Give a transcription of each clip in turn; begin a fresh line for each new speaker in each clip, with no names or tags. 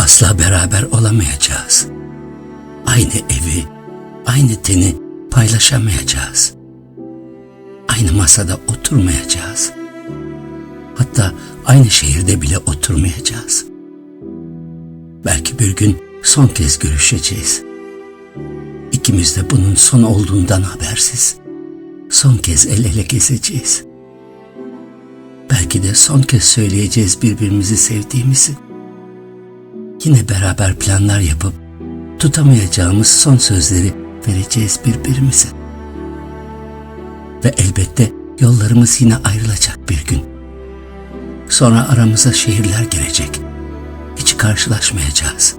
asla beraber olamayacağız. Aynı evi, aynı teni paylaşamayacağız. Aynı masada oturmayacağız. Hatta aynı şehirde bile oturmayacağız. Belki bir gün son kez görüşeceğiz. İkimiz de bunun son olduğundan habersiz. Son kez el ele gezeceğiz. Belki de son kez söyleyeceğiz birbirimizi sevdiğimizi. Yine beraber planlar yapıp tutamayacağımız son sözleri vereceğiz birbirimize. Ve elbette yollarımız yine ayrılacak bir gün. Sonra aramıza şehirler girecek. Hiç karşılaşmayacağız.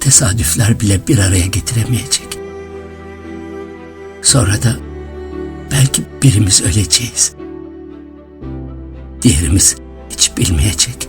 Tesadüfler bile bir araya getiremeyecek. Sonra da belki birimiz öleceğiz. Diğerimiz hiç bilmeyecek.